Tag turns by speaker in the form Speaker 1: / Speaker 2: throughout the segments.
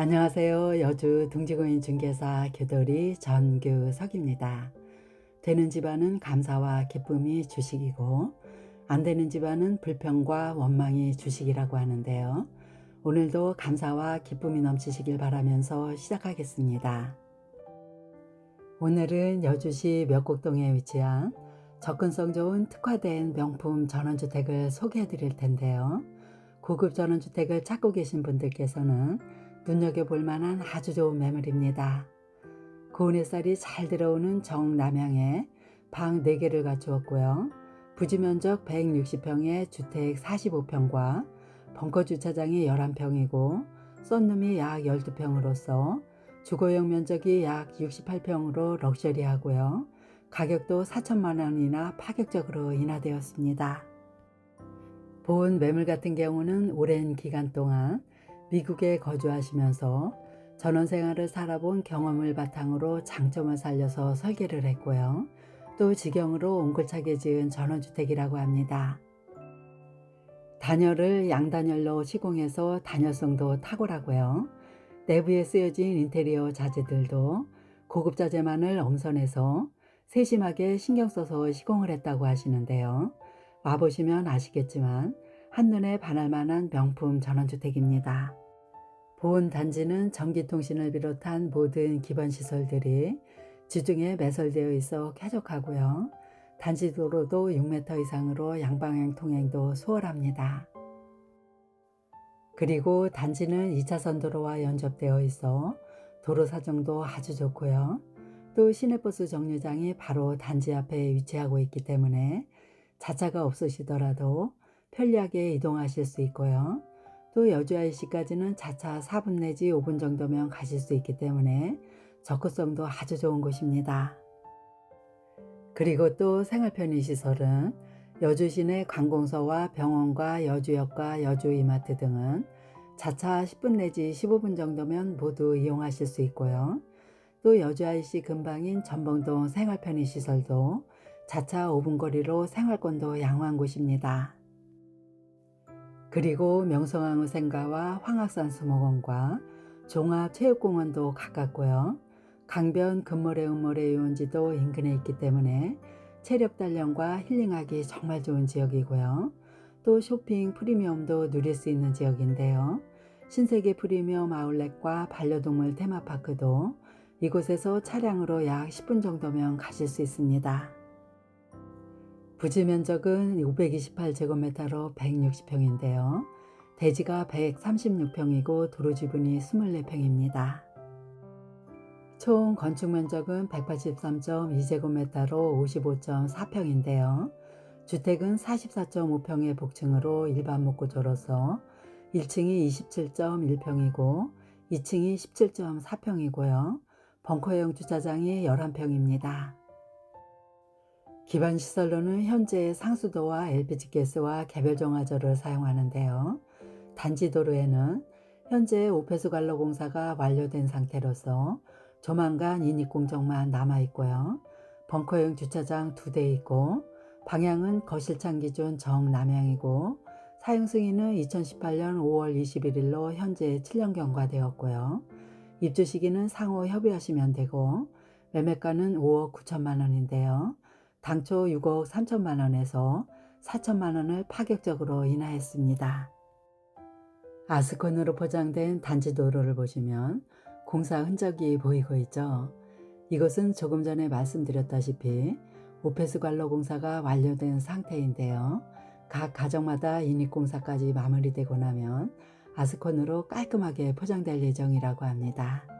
Speaker 1: 안녕하세요. 여주 둥지구인 중개사 교돌이 전규석입니다. 되는 집안은 감사와 기쁨이 주식이고 안 되는 집안은 불평과 원망이 주식이라고 하는데요. 오늘도 감사와 기쁨이 넘치시길 바라면서 시작하겠습니다. 오늘은 여주시 몇곡동에 위치한 접근성 좋은 특화된 명품 전원주택을 소개해 드릴 텐데요. 고급 전원주택을 찾고 계신 분들께서는 눈여겨볼 만한 아주 좋은 매물입니다. 고운 햇살이 잘 들어오는 정남향에 방 4개를 갖추었고요. 부지 면적 160평에 주택 45평과 벙커 주차장이 11평이고 썬룸이 약 12평으로서 주거용 면적이 약 68평으로 럭셔리하고요. 가격도 4천만 원이나 파격적으로 인하되었습니다. 본 매물 같은 경우는 오랜 기간 동안 미국에 거주하시면서 전원 생활을 살아본 경험을 바탕으로 장점을 살려서 설계를 했고요. 또 직영으로 옹골차게 지은 전원주택이라고 합니다. 단열을 양단열로 시공해서 단열성도 탁월하고요. 내부에 쓰여진 인테리어 자재들도 고급 자재만을 엄선해서 세심하게 신경 써서 시공을 했다고 하시는데요. 와보시면 아시겠지만 한눈에 반할 만한 명품 전원주택입니다. 보온 단지는 전기통신을 비롯한 모든 기반 시설들이 지중해 매설되어 있어 쾌적하고요. 단지 도로도 6m 이상으로 양방향 통행도 수월합니다. 그리고 단지는 2차선 도로와 연접되어 있어 도로 사정도 아주 좋고요. 또 시내버스 정류장이 바로 단지 앞에 위치하고 있기 때문에 자차가 없으시더라도 편리하게 이동하실 수 있고요. 또 여주 IC까지는 자차 4분 내지 5분 정도면 가실 수 있기 때문에 접근성도 아주 좋은 곳입니다. 그리고 또 생활편의 시설은 여주 시내 관공서와 병원과 여주역과 여주 이마트 등은 자차 10분 내지 15분 정도면 모두 이용하실 수 있고요. 또 여주 IC 근방인 전봉동 생활편의 시설도 자차 5분 거리로 생활권도 양호한 곳입니다. 그리고 명성황후 생가와 황학산 수목원과 종합체육공원도 가깝고요. 강변 금모래 음모래 유원지도 인근에 있기 때문에 체력 단련과 힐링하기 정말 좋은 지역이고요. 또 쇼핑 프리미엄도 누릴 수 있는 지역인데요. 신세계 프리미엄 아울렛과 반려동물 테마파크도 이곳에서 차량으로 약 10분 정도면 가실 수 있습니다. 부지 면적은 528제곱미터로 160평인데요. 대지가 136평이고 도로 지분이 24평입니다. 총 건축 면적은 183.2제곱미터로 55.4평인데요. 주택은 44.5평의 복층으로 일반 목구조로서 1층이 27.1평이고 2층이 17.4평이고요. 벙커형 주차장이 11평입니다. 기반 시설로는 현재 상수도와 LPG가스와 개별 정화조를 사용하는데요. 단지 도로에는 현재 오폐수 관로 공사가 완료된 상태로서 조만간 인입 공정만 남아 있고요. 벙커형 주차장 두 대 있고 방향은 거실창 기준 정남향이고 사용 승인은 2018년 5월 21일로 현재 7년 경과되었고요. 입주 시기는 상호 협의하시면 되고 매매가는 5억 9천만 원인데요. 당초 6억 3천만 원에서 4천만 원을 파격적으로 인하했습니다. 아스콘으로 포장된 단지 도로를 보시면 공사 흔적이 보이고 있죠. 이것은 조금 전에 말씀드렸다시피 오페스 관로 공사가 완료된 상태인데요. 각 가정마다 인입 공사까지 마무리되고 나면 아스콘으로 깔끔하게 포장될 예정이라고 합니다.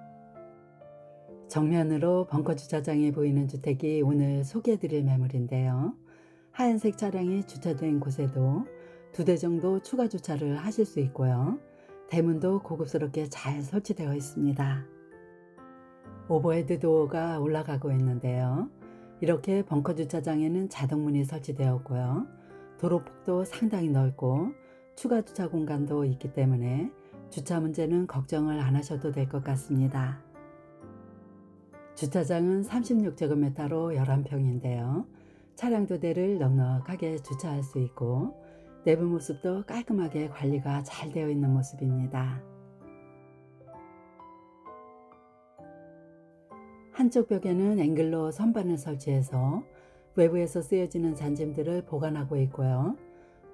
Speaker 1: 정면으로 벙커 주차장이 보이는 주택이 오늘 소개해드릴 매물인데요. 하얀색 차량이 주차된 곳에도 두 대 정도 추가 주차를 하실 수 있고요. 대문도 고급스럽게 잘 설치되어 있습니다. 오버헤드 도어가 올라가고 있는데요. 이렇게 벙커 주차장에는 자동문이 설치되었고요. 도로폭도 상당히 넓고 추가 주차 공간도 있기 때문에 주차 문제는 걱정을 안 하셔도 될 것 같습니다. 주차장은 36제곱미터로 11평인데요. 차량 두 대를 넉넉하게 주차할 수 있고 내부 모습도 깔끔하게 관리가 잘 되어 있는 모습입니다. 한쪽 벽에는 앵글로 선반을 설치해서 외부에서 쓰여지는 잔짐들을 보관하고 있고요.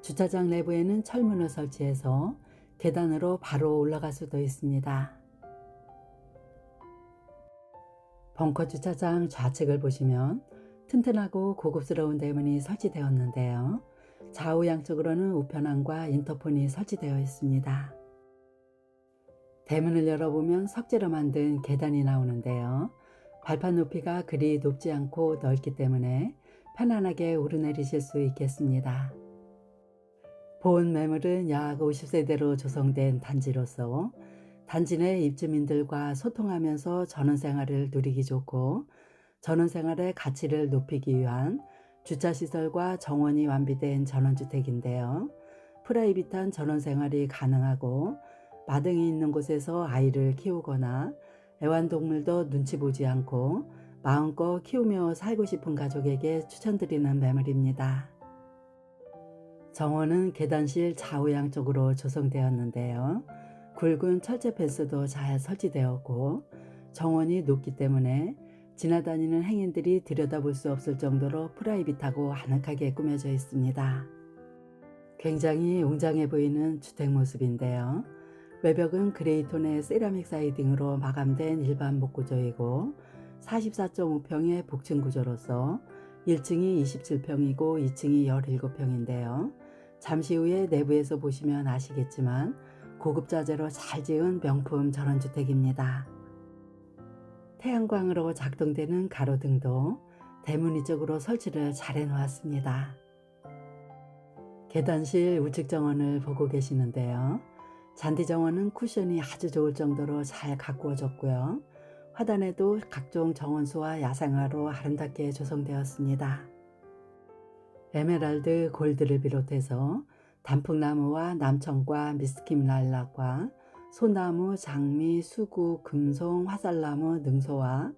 Speaker 1: 주차장 내부에는 철문을 설치해서 계단으로 바로 올라갈 수도 있습니다. 벙커 주차장 좌측을 보시면 튼튼하고 고급스러운 대문이 설치되었는데요. 좌우 양쪽으로는 우편함과 인터폰이 설치되어 있습니다. 대문을 열어보면 석재로 만든 계단이 나오는데요. 발판 높이가 그리 높지 않고 넓기 때문에 편안하게 오르내리실 수 있겠습니다. 본 매물은 약 50세대로 조성된 단지로서 단지 내 입주민들과 소통하면서 전원생활을 누리기 좋고 전원생활의 가치를 높이기 위한 주차시설과 정원이 완비된 전원주택인데요. 프라이빗한 전원생활이 가능하고 마등이 있는 곳에서 아이를 키우거나 애완동물도 눈치 보지 않고 마음껏 키우며 살고 싶은 가족에게 추천드리는 매물입니다. 정원은 계단실 좌우 양쪽으로 조성되었는데요. 굵은 철제 펜스도 잘 설치되었고 정원이 높기 때문에 지나다니는 행인들이 들여다볼 수 없을 정도로 프라이빗하고 아늑하게 꾸며져 있습니다. 굉장히 웅장해 보이는 주택 모습인데요. 외벽은 그레이톤의 세라믹 사이딩으로 마감된 일반 목구조이고 44.5평의 복층 구조로서 1층이 27평이고 2층이 17평인데요. 잠시 후에 내부에서 보시면 아시겠지만 고급 자재로 잘 지은 명품 전원주택입니다. 태양광으로 작동되는 가로등도 대문 이 쪽으로 설치를 잘 해놓았습니다. 계단실 우측 정원을 보고 계시는데요. 잔디 정원은 쿠션이 아주 좋을 정도로 잘 가꾸어졌고요. 화단에도 각종 정원수와 야생화로 아름답게 조성되었습니다. 에메랄드 골드를 비롯해서 단풍나무와 남청과 미스킴 랄락과 소나무, 장미, 수구, 금송, 화살나무, 능소와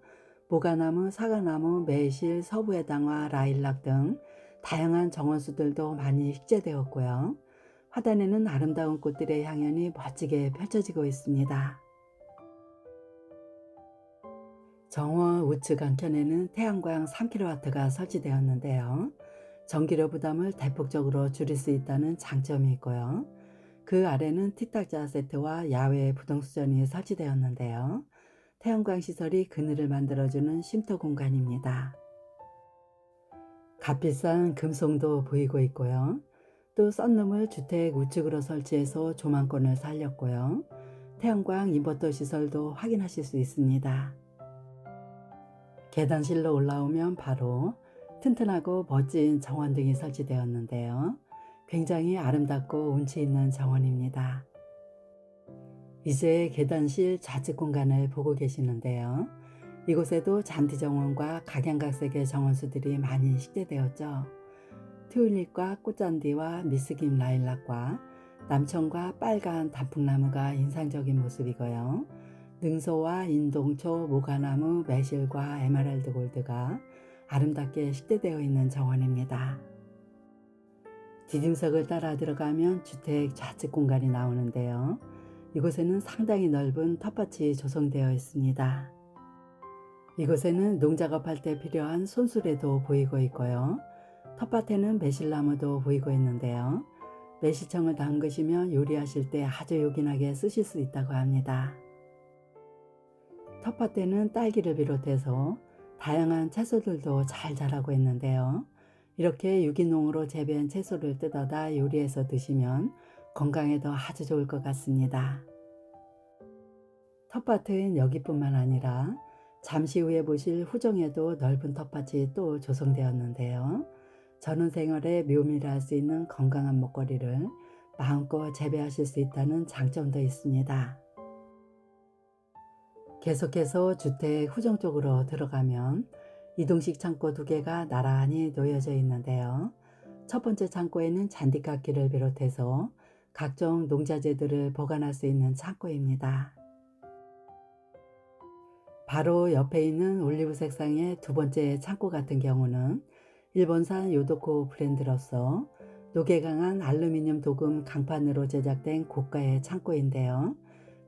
Speaker 1: 모가나무, 사과나무, 매실, 서부해당화, 라일락 등 다양한 정원수들도 많이 식재되었고요. 화단에는 아름다운 꽃들의 향연이 멋지게 펼쳐지고 있습니다. 정원 우측 안편에는 태양광 3kW가 설치되었는데요. 전기료 부담을 대폭적으로 줄일 수 있다는 장점이 있고요. 그 아래는 티탁자 세트와 야외 부동수전이 설치되었는데요. 태양광 시설이 그늘을 만들어주는 쉼터 공간입니다. 값비싼 금송도 보이고 있고요. 또 썬룸을 주택 우측으로 설치해서 조망권을 살렸고요. 태양광 인버터 시설도 확인하실 수 있습니다. 계단실로 올라오면 바로 튼튼하고 멋진 정원 등이 설치되었는데요. 굉장히 아름답고 운치 있는 정원입니다. 이제 계단실 좌측 공간을 보고 계시는데요. 이곳에도 잔디 정원과 각양각색의 정원수들이 많이 식재되었죠. 튤립과 꽃잔디와 미스김 라일락과 남청과 빨간 단풍나무가 인상적인 모습이고요. 능소와 인동초, 모가나무, 매실과 에메랄드 골드가 아름답게 식대되어 있는 정원입니다. 디딤석을 따라 들어가면 주택 좌측 공간이 나오는데요. 이곳에는 상당히 넓은 텃밭이 조성되어 있습니다. 이곳에는 농작업할 때 필요한 손수레도 보이고 있고요. 텃밭에는 매실나무도 보이고 있는데요. 매실청을 담그시면 요리하실 때 아주 요긴하게 쓰실 수 있다고 합니다. 텃밭에는 딸기를 비롯해서 다양한 채소들도 잘 자라고 있는데요. 이렇게 유기농으로 재배한 채소를 뜯어다 요리해서 드시면 건강에도 아주 좋을 것 같습니다. 텃밭은 여기뿐만 아니라 잠시 후에 보실 후정에도 넓은 텃밭이 또 조성되었는데요. 전원 생활에 묘미를 할수 있는 건강한 먹거리를 마음껏 재배하실 수 있다는 장점도 있습니다. 계속해서 주택 후정 쪽으로 들어가면 이동식 창고 두 개가 나란히 놓여져 있는데요. 첫 번째 창고에는 잔디깎기를 비롯해서 각종 농자재들을 보관할 수 있는 창고입니다. 바로 옆에 있는 올리브 색상의 두 번째 창고 같은 경우는 일본산 요도코 브랜드로서 녹에 강한 알루미늄 도금 강판으로 제작된 고가의 창고인데요.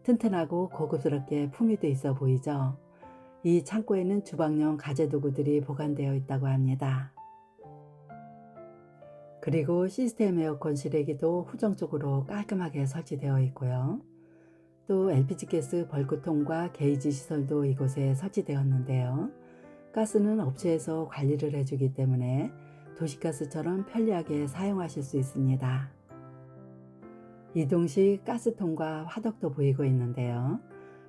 Speaker 1: 튼튼하고 고급스럽게 품위도 있어 보이죠. 이 창고에는 주방용 가재도구들이 보관되어 있다고 합니다. 그리고 시스템 에어컨 실외기도 후정 쪽으로 깔끔하게 설치되어 있고요. 또 LPG 가스 벌크통과 게이지 시설도 이곳에 설치되었는데요. 가스는 업체에서 관리를 해주기 때문에 도시가스처럼 편리하게 사용하실 수 있습니다. 이동식 가스통과 화덕도 보이고 있는데요.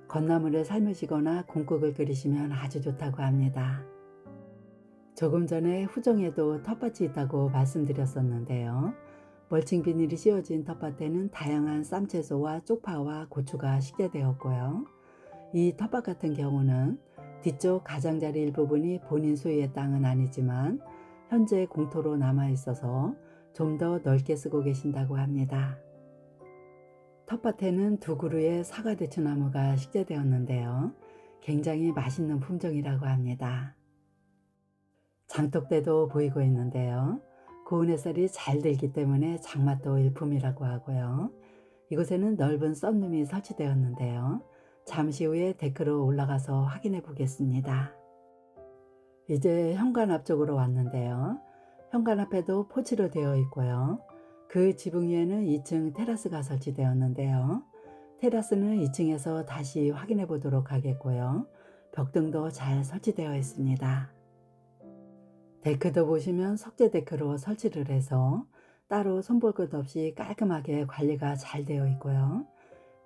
Speaker 1: 건나물을 삶으시거나 국국을 끓이시면 아주 좋다고 합니다. 조금 전에 후정에도 텃밭이 있다고 말씀드렸었는데요. 멀칭 비닐이 씌워진 텃밭에는 다양한 쌈채소와 쪽파와 고추가 식재되었고요. 이 텃밭 같은 경우는 뒤쪽 가장자리 일부분이 본인 소유의 땅은 아니지만 현재 공토로 남아 있어서 좀 더 넓게 쓰고 계신다고 합니다. 텃밭에는 두 그루의 사과 대추나무가 식재되었는데요. 굉장히 맛있는 품종이라고 합니다. 장독대도 보이고 있는데요. 고운 햇살이 잘 들기 때문에 장맛도 일품이라고 하고요. 이곳에는 넓은 썬룸이 설치되었는데요. 잠시 후에 데크로 올라가서 확인해 보겠습니다. 이제 현관 앞쪽으로 왔는데요. 현관 앞에도 포치로 되어 있고요. 그 지붕 위에는 2층 테라스가 설치되었는데요. 테라스는 2층에서 다시 확인해 보도록 하겠고요. 벽등도 잘 설치되어 있습니다. 데크도 보시면 석재 데크로 설치를 해서 따로 손볼 것 없이 깔끔하게 관리가 잘 되어 있고요.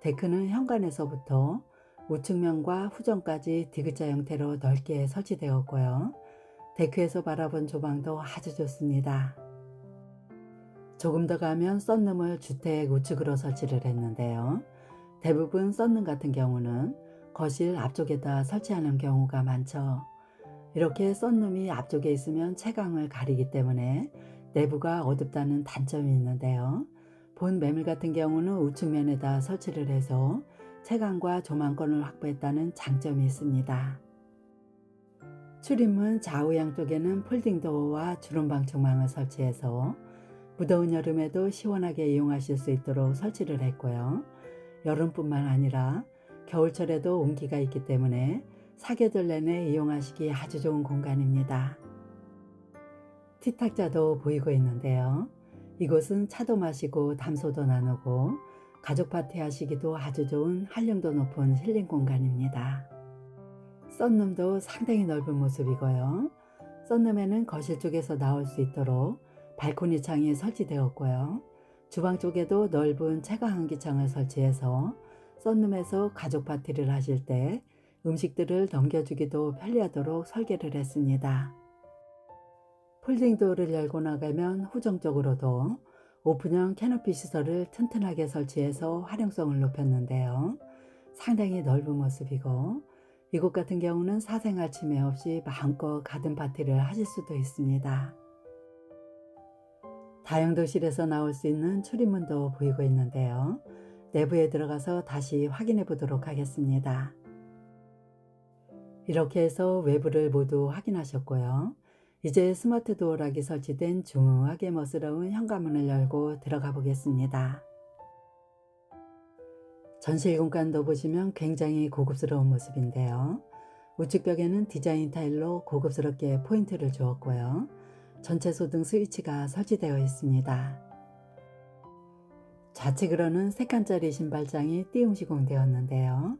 Speaker 1: 데크는 현관에서부터 우측면과 후정까지 디귿자 형태로 넓게 설치되었고요. 데크에서 바라본 조망도 아주 좋습니다. 조금 더 가면 썬룸을 주택 우측으로 설치를 했는데요. 대부분 썬룸 같은 경우는 거실 앞쪽에다 설치하는 경우가 많죠. 이렇게 썬룸이 앞쪽에 있으면 채광을 가리기 때문에 내부가 어둡다는 단점이 있는데요. 본 매물 같은 경우는 우측면에다 설치를 해서 채광과 조망권을 확보했다는 장점이 있습니다. 출입문 좌우 양쪽에는 폴딩 도어와 주름방 조망을 설치해서 무더운 여름에도 시원하게 이용하실 수 있도록 설치를 했고요. 여름뿐만 아니라 겨울철에도 온기가 있기 때문에 사계절 내내 이용하시기 아주 좋은 공간입니다. 티탁자도 보이고 있는데요. 이곳은 차도 마시고 담소도 나누고 가족 파티 하시기도 아주 좋은 한량도 높은 힐링 공간입니다. 썬룸도 상당히 넓은 모습이고요. 썬룸에는 거실 쪽에서 나올 수 있도록 발코니 창이 설치되었고요. 주방 쪽에도 넓은 채광환기창을 설치해서 썬룸에서 가족 파티를 하실 때 음식들을 넘겨주기도 편리하도록 설계를 했습니다. 폴딩도어를 열고 나가면 후정 쪽으로도 오픈형 캐노피 시설을 튼튼하게 설치해서 활용성을 높였는데요. 상당히 넓은 모습이고 이곳 같은 경우는 사생활 침해 없이 마음껏 가든 파티를 하실 수도 있습니다. 다용도실에서 나올 수 있는 출입문도 보이고 있는데요. 내부에 들어가서 다시 확인해 보도록 하겠습니다. 이렇게 해서 외부를 모두 확인하셨고요. 이제 스마트 도어락이 설치된 중후하게 멋스러운 현관문을 열고 들어가 보겠습니다. 전실 공간도 보시면 굉장히 고급스러운 모습인데요. 우측 벽에는 디자인 타일로 고급스럽게 포인트를 주었고요. 전체 소등 스위치가 설치되어 있습니다. 좌측으로는 3칸짜리 신발장이 띄움 시공되었는데요.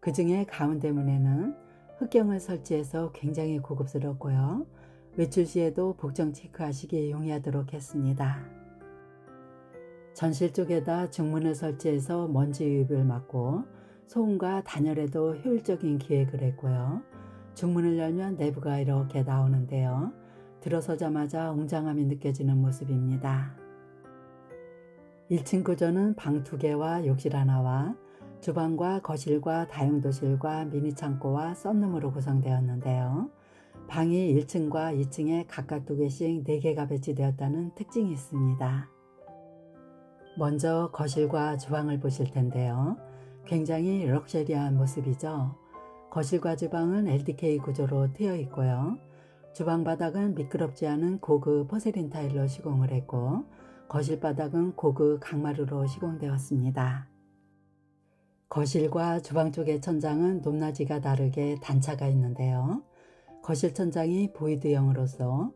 Speaker 1: 그 중에 가운데 문에는 흑경을 설치해서 굉장히 고급스럽고요. 외출 시에도 복장 체크하시기에 용이하도록 했습니다. 전실 쪽에다 중문을 설치해서 먼지 유입을 막고 소음과 단열에도 효율적인 기획을 했고요. 중문을 열면 내부가 이렇게 나오는데요. 들어서자마자 웅장함이 느껴지는 모습입니다. 1층 구조는 방 2개와 욕실 하나와 주방과 거실과 다용도실과 미니 창고와 썬룸으로 구성되었는데요. 방이 1층과 2층에 각각 두 개씩 4개가 배치되었다는 특징이 있습니다. 먼저 거실과 주방을 보실 텐데요. 굉장히 럭셔리한 모습이죠. 거실과 주방은 LDK 구조로 트여 있고요. 주방 바닥은 미끄럽지 않은 고급 포세린 타일로 시공을 했고 거실 바닥은 고급 강마루로 시공되었습니다. 거실과 주방 쪽의 천장은 높낮이가 다르게 단차가 있는데요. 거실 천장이 보이드형으로서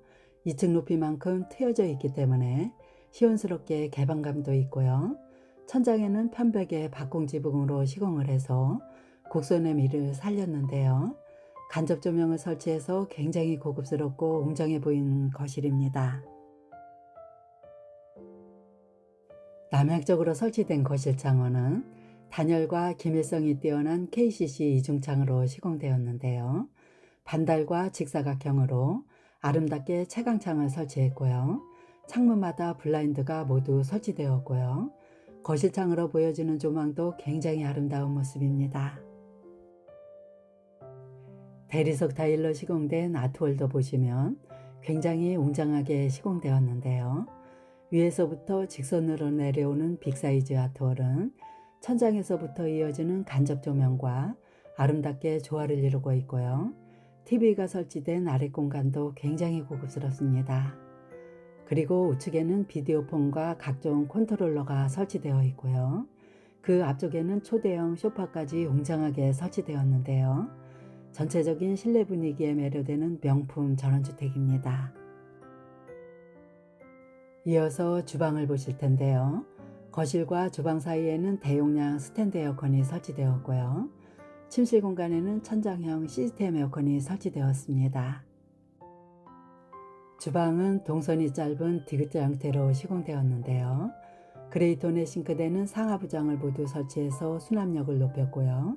Speaker 1: 2층 높이만큼 트여져 있기 때문에 시원스럽게 개방감도 있고요. 천장에는 편백에 박공지붕으로 시공을 해서 곡선의 미를 살렸는데요. 간접 조명을 설치해서 굉장히 고급스럽고 웅장해 보이는 거실입니다. 남향적으로 설치된 거실 창호는 단열과 기밀성이 뛰어난 KCC 이중창으로 시공되었는데요. 반달과 직사각형으로 아름답게 채광창을 설치했고요. 창문마다 블라인드가 모두 설치되었고요. 거실창으로 보여지는 조망도 굉장히 아름다운 모습입니다. 대리석 타일로 시공된 아트월도 보시면 굉장히 웅장하게 시공되었는데요. 위에서부터 직선으로 내려오는 빅사이즈 아트월은 천장에서부터 이어지는 간접 조명과 아름답게 조화를 이루고 있고요. TV가 설치된 아랫 공간도 굉장히 고급스럽습니다. 그리고 우측에는 비디오폰과 각종 컨트롤러가 설치되어 있고요. 그 앞쪽에는 초대형 소파까지 웅장하게 설치되었는데요. 전체적인 실내 분위기에 매료되는 명품 전원주택입니다. 이어서 주방을 보실 텐데요. 거실과 주방 사이에는 대용량 스탠드 에어컨이 설치되었고요. 침실 공간에는 천장형 시스템 에어컨이 설치되었습니다. 주방은 동선이 짧은 디귿자 형태로 시공되었는데요. 그레이톤의 싱크대는 상하 부장을 모두 설치해서 수납력을 높였고요.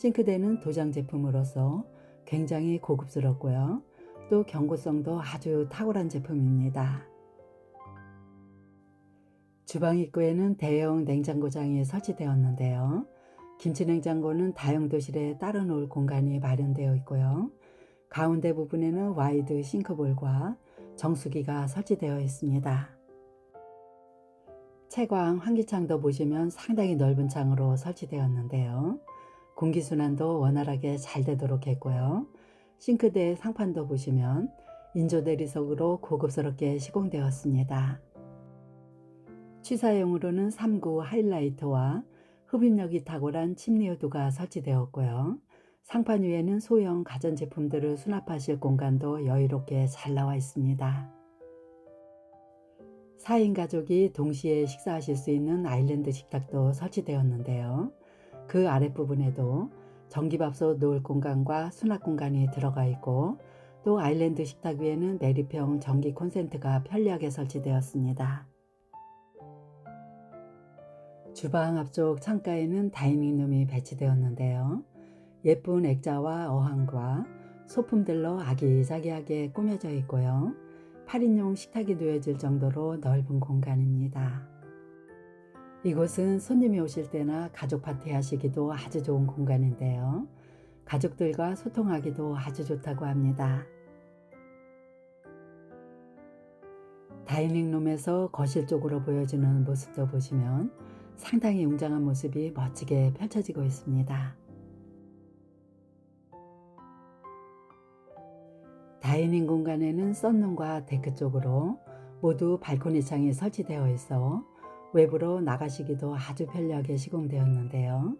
Speaker 1: 싱크대는 도장 제품으로서 굉장히 고급스럽고요. 또 경고성도 아주 탁월한 제품입니다. 주방 입구에는 대형 냉장고장이 설치되었는데요. 김치냉장고는 다용 도실에 따로 놓을 공간이 마련되어 있고요. 가운데 부분에는 와이드 싱크볼과 정수기가 설치되어 있습니다. 채광 환기창도 보시면 상당히 넓은 창으로 설치되었는데요. 공기순환도 원활하게 잘 되도록 했고요. 싱크대 상판도 보시면 인조 대리석으로 고급스럽게 시공되었습니다. 취사용으로는 3구 하이라이터와 흡입력이 탁월한 침리우드가 설치되었고요. 상판 위에는 소형 가전제품들을 수납하실 공간도 여유롭게 잘 나와 있습니다. 4인 가족이 동시에 식사하실 수 있는 아일랜드 식탁도 설치되었는데요. 그 아랫부분에도 전기밥솥 놓을 공간과 수납 공간이 들어가 있고 또 아일랜드 식탁 위에는 내리평 전기 콘센트가 편리하게 설치되었습니다. 주방 앞쪽 창가에는 다이닝룸이 배치되었는데요. 예쁜 액자와 어항과 소품들로 아기자기하게 꾸며져 있고요. 8인용 식탁이 놓여질 정도로 넓은 공간입니다. 이곳은 손님이 오실 때나 가족 파티 하시기도 아주 좋은 공간인데요. 가족들과 소통하기도 아주 좋다고 합니다. 다이닝룸에서 거실 쪽으로 보여지는 모습도 보시면 상당히 웅장한 모습이 멋지게 펼쳐지고 있습니다. 다이닝 공간에는 썬룸과 데크 쪽으로 모두 발코니 창이 설치되어 있어 외부로 나가시기도 아주 편리하게 시공되었는데요.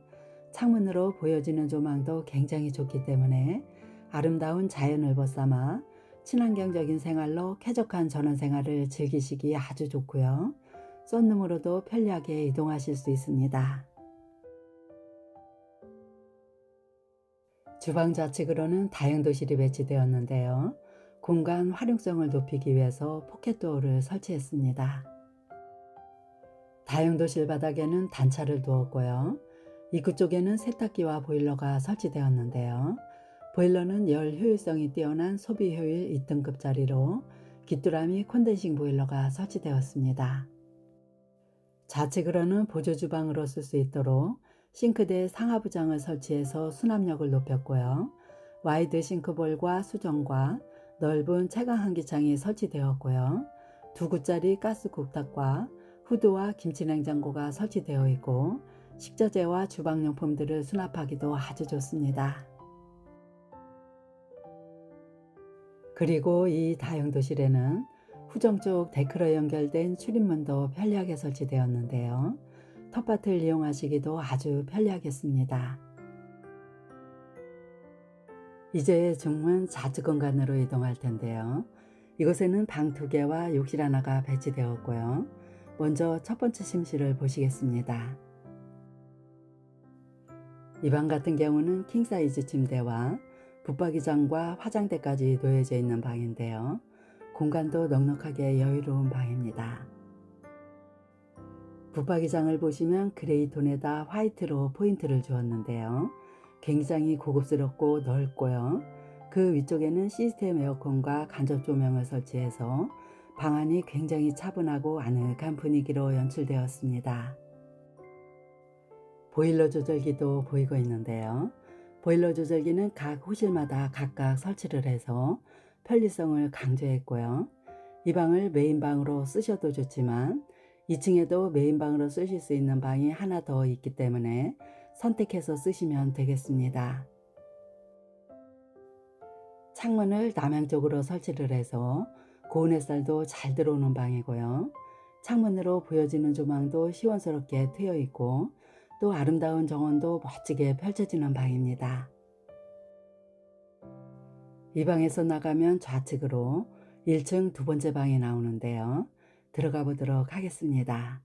Speaker 1: 창문으로 보여지는 조망도 굉장히 좋기 때문에 아름다운 자연을 벗삼아 친환경적인 생활로 쾌적한 전원 생활을 즐기시기 아주 좋고요. 썬룸으로도 편리하게 이동하실 수 있습니다. 주방 좌측으로는 다용도실이 배치되었는데요. 공간 활용성을 높이기 위해서 포켓도어를 설치했습니다. 다용도실 바닥에는 단차를 두었고요. 입구 쪽에는 세탁기와 보일러가 설치되었는데요. 보일러는 열 효율성이 뛰어난 소비 효율 2등급짜리로 귀뚜라미 콘덴싱 보일러가 설치되었습니다. 좌측으로는 보조 주방으로 쓸 수 있도록 싱크대 상하부장을 설치해서 수납력을 높였고요. 와이드 싱크볼과 수정과 넓은 채광 환기창이 설치되었고요. 두 구짜리 가스 국탁과 후드와 김치냉장고가 설치되어 있고 식자재와 주방용품들을 수납하기도 아주 좋습니다. 그리고 이 다용도실에는 후정 쪽 데크로 연결된 출입문도 편리하게 설치되었는데요. 텃밭을 이용하시기도 아주 편리하겠습니다. 이제 중문 좌측 공간으로 이동할 텐데요. 이곳에는 방두 개와 욕실 하나가 배치되었고요. 먼저 첫 번째 침실을 보시겠습니다. 이 방 같은 경우는 킹사이즈 침대와 붙박이장과 화장대까지 놓여져 있는 방인데요. 공간도 넉넉하게 여유로운 방입니다. 붙박이장을 보시면 그레이 톤에다 화이트로 포인트를 주었는데요. 굉장히 고급스럽고 넓고요. 그 위쪽에는 시스템 에어컨과 간접 조명을 설치해서 방 안이 굉장히 차분하고 아늑한 분위기로 연출되었습니다. 보일러 조절기도 보이고 있는데요. 보일러 조절기는 각 호실마다 각각 설치를 해서 편리성을 강조했고요. 이 방을 메인방으로 쓰셔도 좋지만 2층에도 메인방으로 쓰실 수 있는 방이 하나 더 있기 때문에 선택해서 쓰시면 되겠습니다. 창문을 남향 쪽으로 설치를 해서 고운 햇살도 잘 들어오는 방이고요. 창문으로 보여지는 조망도 시원스럽게 트여 있고 또 아름다운 정원도 멋지게 펼쳐지는 방입니다. 이 방에서 나가면 좌측으로 1층 두 번째 방이 나오는데요. 들어가 보도록 하겠습니다.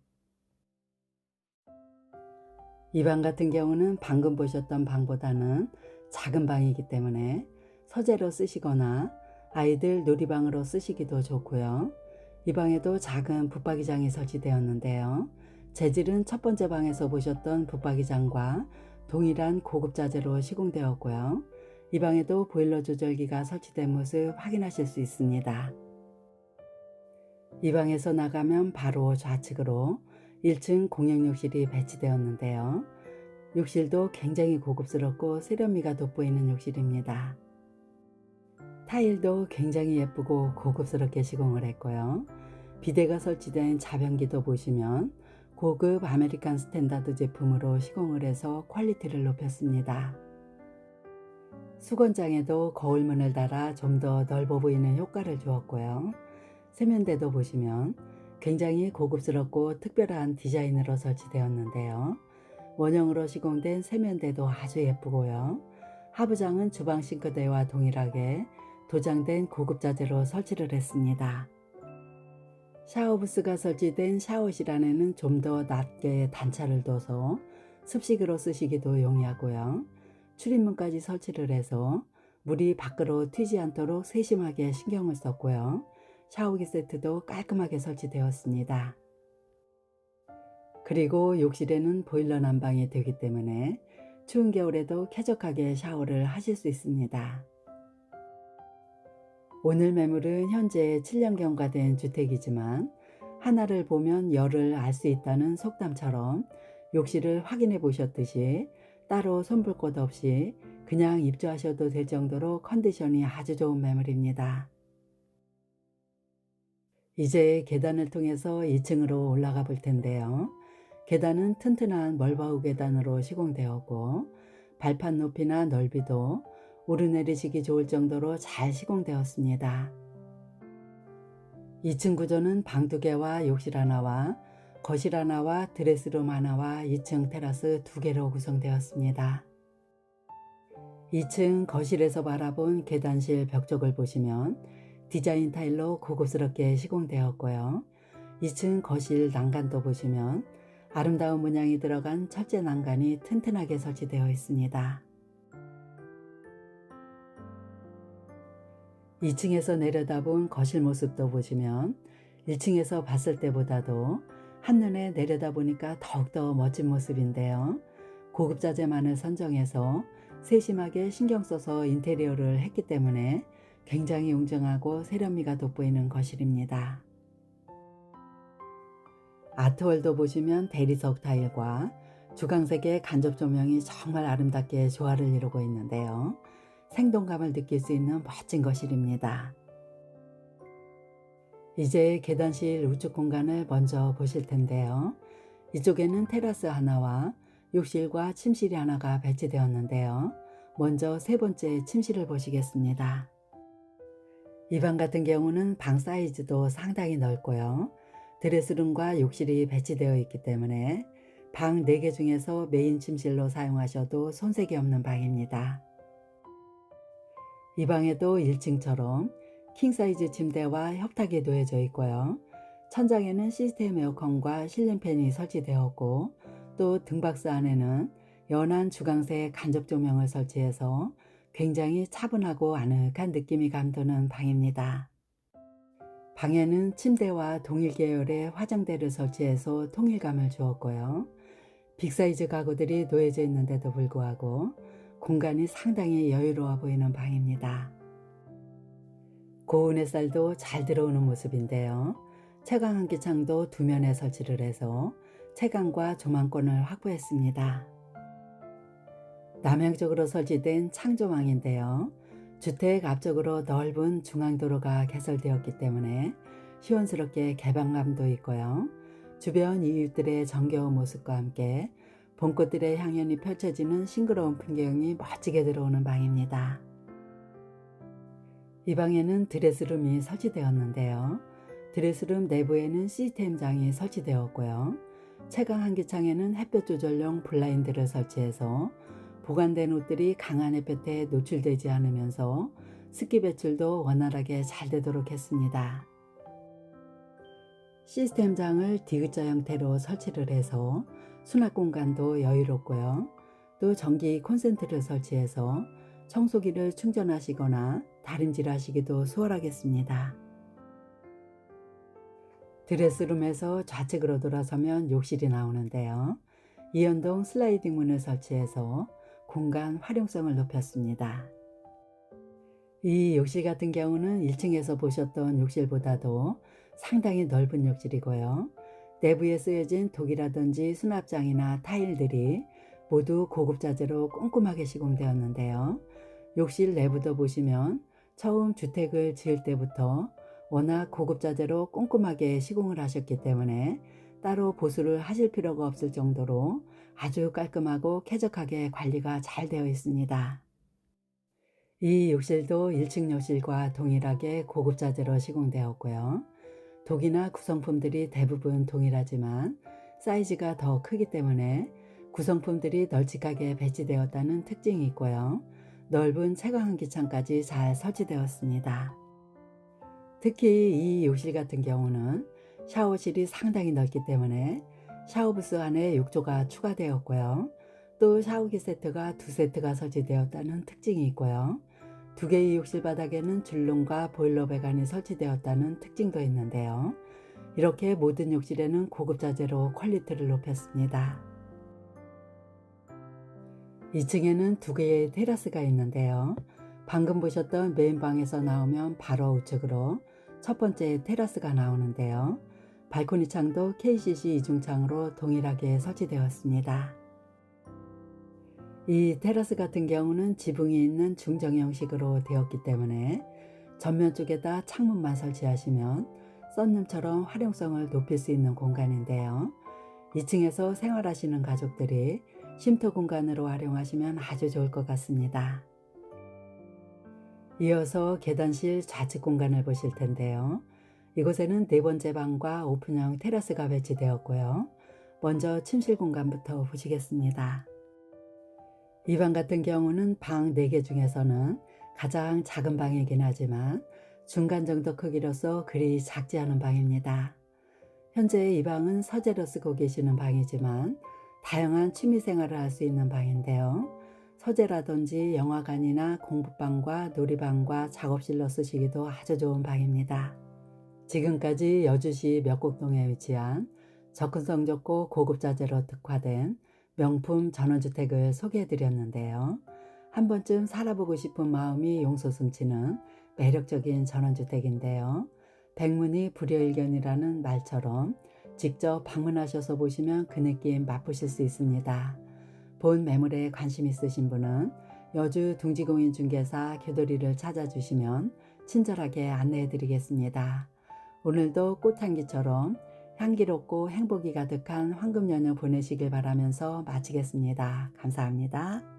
Speaker 1: 이 방 같은 경우는 방금 보셨던 방보다는 작은 방이기 때문에 서재로 쓰시거나 아이들 놀이방으로 쓰시기도 좋고요. 이 방에도 작은 붙박이장이 설치되었는데요. 재질은 첫 번째 방에서 보셨던 붙박이장과 동일한 고급 자재로 시공되었고요. 이 방에도 보일러 조절기가 설치된 모습 확인하실 수 있습니다. 이 방에서 나가면 바로 좌측으로 1층 공용욕실이 배치되었는데요. 욕실도 굉장히 고급스럽고 세련미가 돋보이는 욕실입니다. 타일도 굉장히 예쁘고 고급스럽게 시공을 했고요. 비데가 설치된 자변기도 보시면 고급 아메리칸 스탠다드 제품으로 시공을 해서 퀄리티를 높였습니다. 수건장에도 거울문을 달아 좀 더 넓어 보이는 효과를 주었고요. 세면대도 보시면 굉장히 고급스럽고 특별한 디자인으로 설치되었는데요. 원형으로 시공된 세면대도 아주 예쁘고요. 하부장은 주방 싱크대와 동일하게 도장된 고급 자재로 설치를 했습니다. 샤워부스가 설치된 샤워실 안에는 좀 더 낮게 단차를 둬서 습식으로 쓰시기도 용이하고요. 출입문까지 설치를 해서 물이 밖으로 튀지 않도록 세심하게 신경을 썼고요. 샤워기 세트도 깔끔하게 설치되었습니다. 그리고 욕실에는 보일러 난방이 되기 때문에 추운 겨울에도 쾌적하게 샤워를 하실 수 있습니다. 오늘 매물은 현재 7년 경과 된 주택이지만 하나를 보면 열을 알 수 있다는 속담처럼 욕실을 확인해 보셨듯이 따로 손볼 곳 없이 그냥 입주하셔도 될 정도로 컨디션이 아주 좋은 매물입니다. 이제 계단을 통해서 2층으로 올라가 볼 텐데요. 계단은 튼튼한 멀바우 계단으로 시공되었고 발판 높이나 넓이도 오르내리시기 좋을 정도로 잘 시공되었습니다. 2층 구조는 방 두 개와 욕실 하나와 거실 하나와 드레스룸 하나와 2층 테라스 두 개로 구성되었습니다. 2층 거실에서 바라본 계단실 벽 쪽을 보시면 디자인 타일로 고급스럽게 시공되었고요. 2층 거실 난간도 보시면 아름다운 문양이 들어간 철제 난간이 튼튼하게 설치되어 있습니다. 2층에서 내려다본 거실 모습도 보시면 1층에서 봤을 때보다도 한눈에 내려다보니까 더욱더 멋진 모습인데요. 고급 자재만을 선정해서 세심하게 신경 써서 인테리어를 했기 때문에 굉장히 웅장하고 세련미가 돋보이는 거실입니다. 아트월도 보시면 대리석 타일과 주광색의 간접 조명이 정말 아름답게 조화를 이루고 있는데요. 생동감을 느낄 수 있는 멋진 거실입니다. 이제 계단실 우측 공간을 먼저 보실 텐데요. 이쪽에는 테라스 하나와 욕실과 침실이 하나가 배치되었는데요. 먼저 세 번째 침실을 보시겠습니다. 이 방 같은 경우는 방 사이즈도 상당히 넓고요. 드레스룸과 욕실이 배치되어 있기 때문에 방 4개 중에서 메인 침실로 사용하셔도 손색이 없는 방입니다. 이 방에도 1층처럼 킹사이즈 침대와 협탁이 놓여져 있고요. 천장에는 시스템 에어컨과 실링팬이 설치되었고 또 등박스 안에는 연한 주광색 간접 조명을 설치해서 굉장히 차분하고 아늑한 느낌이 감도는 방입니다. 방에는 침대와 동일 계열의 화장대를 설치해서 통일감을 주었고요. 빅사이즈 가구들이 놓여져 있는데도 불구하고 공간이 상당히 여유로워 보이는 방입니다. 고운 햇살도 잘 들어오는 모습인데요. 채광 한기창도 두 면에 설치를 해서 채광과 조망권을 확보했습니다. 남향적으로 설치된 창조망인데요. 주택 앞쪽으로 넓은 중앙도로가 개설되었기 때문에 시원스럽게 개방감도 있고요. 주변 이웃들의 정겨운 모습과 함께 봄꽃들의 향연이 펼쳐지는 싱그러운 풍경이 멋지게 들어오는 방입니다. 이 방에는 드레스룸이 설치되었는데요. 드레스룸 내부에는 시스템장이 설치되었고요. 채광 한기창에는 햇볕 조절용 블라인드를 설치해서 보관된 옷들이 강한 햇볕에 노출되지 않으면서 습기 배출도 원활하게 잘 되도록 했습니다. 시스템장을 디귿자 형태로 설치를 해서 수납 공간도 여유롭고요. 또 전기 콘센트를 설치해서 청소기를 충전하시거나 다림질 하시기도 수월하겠습니다. 드레스룸에서 좌측으로 돌아서면 욕실이 나오는데요. 이연동 슬라이딩 문을 설치해서 공간 활용성을 높였습니다. 이 욕실 같은 경우는 1층에서 보셨던 욕실보다도 상당히 넓은 욕실이고요. 내부에 쓰여진 독이라든지 수납장이나 타일들이 모두 고급 자재로 꼼꼼하게 시공되었는데요. 욕실 내부도 보시면 처음 주택을 지을 때부터 워낙 고급 자재로 꼼꼼하게 시공을 하셨기 때문에 따로 보수를 하실 필요가 없을 정도로 아주 깔끔하고 쾌적하게 관리가 잘 되어 있습니다. 이 욕실도 1층 욕실과 동일하게 고급 자재로 시공되었고요. 독이나 구성품들이 대부분 동일하지만 사이즈가 더 크기 때문에 구성품들이 널찍하게 배치되었다는 특징이 있고요. 넓은 채광기창까지 잘 설치되었습니다. 특히 이 욕실 같은 경우는 샤워실이 상당히 넓기 때문에 샤워부스 안에 욕조가 추가되었고요. 또 샤워기 세트가 두 세트가 설치되었다는 특징이 있고요. 두 개의 욕실 바닥에는 줄눈과 보일러 배관이 설치되었다는 특징도 있는데요. 이렇게 모든 욕실에는 고급 자재로 퀄리티를 높였습니다. 2층에는 두 개의 테라스가 있는데요. 방금 보셨던 메인방에서 나오면 바로 우측으로 첫 번째 테라스가 나오는데요. 발코니 창도 KCC 이중창으로 동일하게 설치되었습니다. 이 테라스 같은 경우는 지붕이 있는 중정 형식으로 되었기 때문에 전면 쪽에다 창문만 설치하시면 썬룸처럼 활용성을 높일 수 있는 공간인데요. 2층에서 생활하시는 가족들이 쉼터 공간으로 활용하시면 아주 좋을 것 같습니다. 이어서 계단실 좌측 공간을 보실 텐데요. 이곳에는 네 번째 방과 오픈형 테라스가 배치되었고요. 먼저 침실 공간부터 보시겠습니다. 이 방 같은 경우는 방 4개 중에서는 가장 작은 방이긴 하지만 중간 정도 크기로서 그리 작지 않은 방입니다. 현재 이 방은 서재로 쓰고 계시는 방이지만 다양한 취미 생활을 할 수 있는 방인데요. 서재라든지 영화관이나 공부방과 놀이방과 작업실로 쓰시기도 아주 좋은 방입니다. 지금까지 여주시 몇곡동에 위치한 접근성 좋고 고급 자재로 특화된 명품 전원주택을 소개해 드렸는데요. 한 번쯤 살아보고 싶은 마음이 용솟음치는 매력적인 전원주택인데요. 백문이 불여일견이라는 말처럼 직접 방문하셔서 보시면 그 느낌 맛보실 수 있습니다. 본 매물에 관심 있으신 분은 여주 둥지공인중개사 교도리를 찾아주시면 친절하게 안내해 드리겠습니다. 오늘도 꽃향기처럼 향기롭고 행복이 가득한 황금 연휴 보내시길 바라면서 마치겠습니다. 감사합니다.